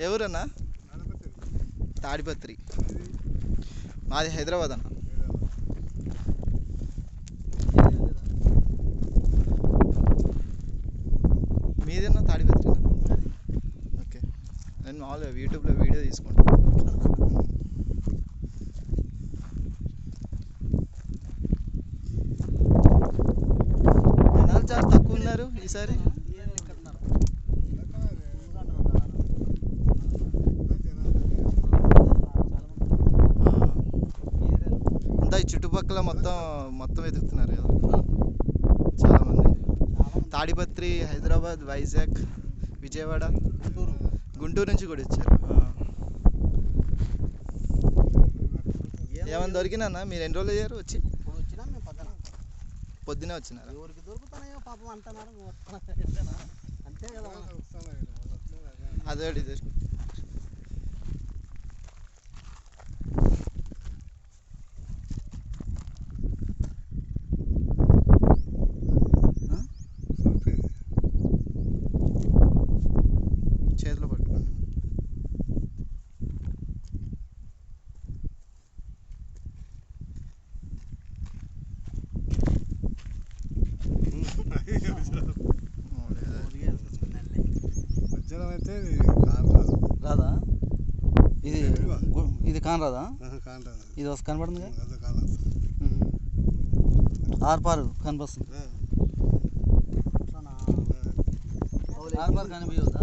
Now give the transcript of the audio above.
ఎవరన్నా? తాడిపత్రి. మాది హైదరాబాద్ అన్న. మీదన్నా తాడిపత్రి ఓకే. నేను మామూలుగా యూట్యూబ్లో వీడియో తీసుకుంటాను చాలా తక్కువ ఉన్నారు ఈసారి. ఈ చుట్టుపక్కల మొత్తం మొత్తం వెతుకుతున్నారు కదా. చాలా మంది తాడిపత్రి హైదరాబాద్ వైజాగ్ విజయవాడ గుంటూరు నుంచి కూడా వచ్చారు. ఆ. ఏమైనా దొరికినా మీరు ఎన్ని రోజులు అయ్యారు వచ్చి? పొద్దునే వచ్చినారా? ఎవరికి దొరుకుతున్నాయో పాపం అంటున్నారు అంతేనా? అంతే కదా. అదే ఇదే చేతిలో పట్టుకోండి. అయితే రాదా? ఇది ఇది కాని రాదా? కాంటారు ఇది వస్తుంది. కనబడుతుంది ఆర్పారు కనిపిస్తుంది ఆర్పారు కనిపించదా